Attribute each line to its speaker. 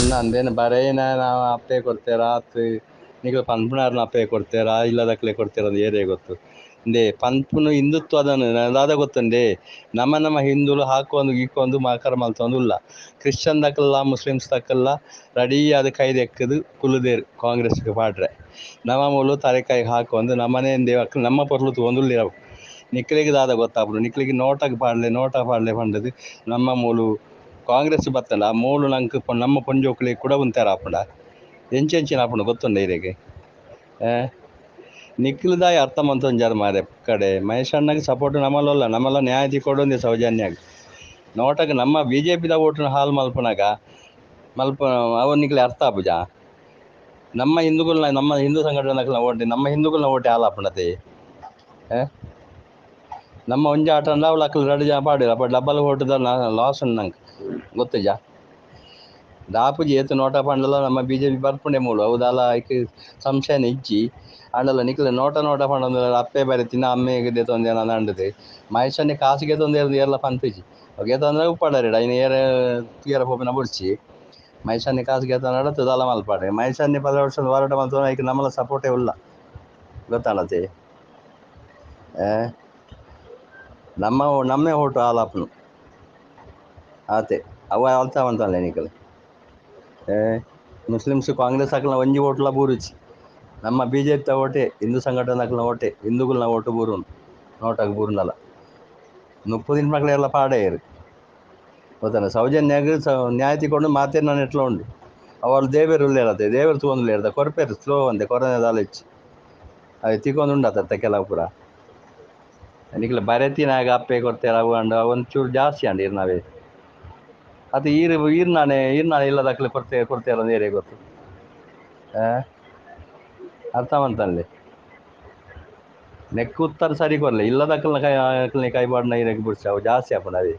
Speaker 1: ಅನ್ನ ಅಂದೇನು ಬರೇನ ನಾವು ಅಪ್ಪೆ ಕೊಡ್ತೇರಾ? ಆತು ನಿಖಲು ಪನ್ಪುನಾರ್ನ ಅಪ್ಪೆ ಕೊಡ್ತೇರಾ? ಇಲ್ಲದಕ್ಲೆ ಕೊಡ್ತೇರಾ? ಅಂತ ಏರೇ ಗೊತ್ತು. ಇಂದೇ ಪನ್ಪುನು ಹಿಂದುತ್ವ ಅದನ್ನು ಅದಾದ ಗೊತ್ತುಂಡೆ. ನಮ್ಮ ನಮ್ಮ ಹಿಂದುಲು ಹಾಕೊಂಡು ಗೀಕೊಂಡು ಮಾಕರ ಮಲ್ತೊಂದು ಇಲ್ಲ ಕ್ರಿಶ್ಚಿಯನ್ ದಕ್ಕಲ್ಲ, ಮುಸ್ಲಿಮ್ಸ್ ದಕ್ಕಲ್ಲ ರೆಡಿ ಆದ ಕೈದು ಎಕ್ಕದು ಕಾಂಗ್ರೆಸ್ ಕಾಂಗ್ರೆಸ್ಗೆ ಪಾಡ್ರೆ. ನಮ್ಮ ಮೂಲು ತಲೆಕಾಯಿ ಹಾಕೊಂಡು ನಮ್ಮನೆ ದೇವಕ್ಕೆ ನಮ್ಮ ಪೊರ್ಲು ತೊಗೊಂದುಲ್ಲಿರವು ನಿಕ್ಲಿಗೆ ದಾದ ಗೊತ್ತಾಗ್ಬಿಡು. ನಿಕ್ಲಿಗೆ ನೋಟಕ್ಕೆ ಪಾಡ್ಲೆ, ನೋಟ ಪಾಡ್ಲೆ ಪಂಡದು. ನಮ್ಮ ಮೂಲು ಕಾಂಗ್ರೆಸ್ ಬತ್ತಲ್ಲ ಆ ಮೂಲು ನಂಗೆ ಪೊ- ನಮ್ಮ ಪೊಂಜೋಕ್ಲಿ ಕೂಡ ಉಂತಾರ ಆಪುಂಡ ಎಂಚೆಂಚಿನ ಆಪುಂಡ ಗೊತ್ತುಂಡ ಇರೆಗೆ ನಿಖಿಲ್ದಾಯ್ ಅರ್ಥ ಮಂತೊಂಜಾರ ಮಾರೆ ಕಡೆ ಮಹೇಶ್ ಅಣ್ಣಗೆ ಸಪೋರ್ಟ್ ನಮ್ಮಲ್ಲ ನಮ್ಮಲ್ಲ ನ್ಯಾಯ ಕೊಡೊಂದೆ ಸೌಜನ್ಯಾಗ ನೋಟಕ್ಕೆ ನಮ್ಮ ಬಿ ಜೆ ಪಿದ ಓಟ್ನ ಹಾಲು ಮಲ್ಪನಾಗ ಮಲ್ಪ ಅವ ನಿಕ್ಲೆ ಅರ್ಥ ಆಪುಜ ನಮ್ಮ ಹಿಂದೂಗಳನ್ನ ನಮ್ಮ ಹಿಂದೂ ಸಂಘಟನೆಗಳ ಓಟಿ ನಮ್ಮ ಹಿಂದೂಗಳನ್ನ ಓಟಿ ಹಾಲು ಆಪುಂಡತೆ ನಮ್ಮ ಒಂಜಿ ಆಟ ಅಂದ ಅವ್ಳು ಅಕ್ಕಲು ಎರಡು ಜನ ಪಾಡಿಲ್ಲ ಬಟ್ ಡಬ್ಬಲ್ ಓಟದ ಲಾಸ್ ಉಂಡು ನಂಗೆ ಗೊತ್ತುಜ ದಾಪುಜಿ ಏತು ನೋಟ ಪಂಡಲ ನಮ್ಮ ಬಿ ಜೆ ಪಿ ಬರ್ಪುಂಡೆ ಮೂಲು ಹೌದಲ್ಲ? ಐಕ್ ಸಂಶಯನ ಇಜ್ಜಿ. ಅಂಡಲ್ಲ ನಿಕ್ಲೆ ನೋಟ ನೋಟ ಪಂಡ ಅಪ್ಪೆ ಬೇರೆ ತಿನ್ನ ಅಮ್ಮೆಗೆ ತೊಂದೆ ನಾನು ಅಂಡದೆ ಮಹೇಶನ್ನೇ ಕಾಸಿಗೆ ತೊಂದೆ ಎಲ್ಲ ಪಂಪಿಜಿ ಅವಾಗ ತೊಂದರೆ ಉಪ್ಪಾಡರಿ ಐನು ಏರ ತೀರ ಪೋಪಿನ ಬುಡ್ಸಿ ಮಹೇಶನ್ನೇ ಕಾಸಿಗೆ ಎತ್ತ ನಡತದ ಮಲ್ಪಾಡ್ರಿ ಮಲ್ಪಾಡೆ. ಮಹೇಶನ್ನೇ ಪದ ವರ್ಷದ ಹೋರಾಟ ಮಲ್ತು ಐಕ್ ನಮ್ಮಲ್ಲ ಸಪೋರ್ಟೇ ಇಲ್ಲ ಗೊತ್ತಾಳತೆ? ನಮ್ಮ ನಮ್ಮೇ ಹೋಟು ಆಲಾಪನು ಆತೆ. ಅವ ಅಲ್ತಾವಂತಲ್ಲ ನಿಕಲ್. ಏ, ಮುಸ್ಲಿಮ್ಸ್ ಕಾಂಗ್ರೆಸ್ ಹಾಕಲ ಒಂಜಿ ಓಟ್ಲ ಬೂರುಚಿ. ನಮ್ಮ ಬಿ ಜೆ ಪಿ ಓಟೆ, ಹಿಂದೂ ಸಂಘಟನೆ ಹಾಕಲ ಓಟೆ ಹಿಂದೂಗಳನ್ನ ಓಟು ಬೂರು ನೋಟಾಗಿ ಬೂರ್ನಲ್ಲ. ಮುಪ್ಪು ದಿನ ಮಕ್ಕಳೆಲ್ಲ ಪಾಡೇ ಇರು. ಗೊತ್ತಾನ? ಸೌಜನ್ಯಾಗ ಸ, ನ್ಯಾಯ ತಿಕೊಂಡು ಮಾತೇ ನಾನು ಎಟ್ಲ ಉಂಡು? ಅವಳು ದೇವೇರು ಉಳ್ಳೇರತ್ತೆ ದೇವರು ತೊಗೊಂಡು ಇರ್ದ ಕೊರಪೇರು ಸ್ಲೋ ಅಂದೆ ಕೊರೋನಾದ ಆಲೋಚಿ ಅದು ತಿಕೊಂಡು ಉಂಡತ್ತ ಕೆಲವು ಪೂರ. ನಿಕ್ಲ ಬರೆತಿನಾಗ ಅಪ್ಪೆ ಕೊಡ್ತೇರ ಅವು ಅಂಡು ಒಂಚೂರು ಜಾಸ್ತಿ ಅಂಡು ಇರ್ನಾವೇ ಅದು ಈರು ಈರ್ನಾನೆ ಈರ್ನಾನೆ ಇಲ್ಲದಕ್ಲೆ ಕೊಡ್ತೇ ಇರೋದು ಏರಿಯಾ ಗೊತ್ತು. ಅರ್ಥ ಮಂತಲ್ಲಿ ನೆಕ್ ಉತ್ತರ ಸರಿ ಕೊರಲೆ ಇಲ್ಲದಕ್ಕಲ್ನ ಕೈ ಕೈ ಬಾಡ್ನ ಏರಿಯಾಗೆ ಬಿಡ್ಸಿ. ಅವು ಜಾಸ್ತಿ ಹಾಕೊಂಡು ಅದೇ?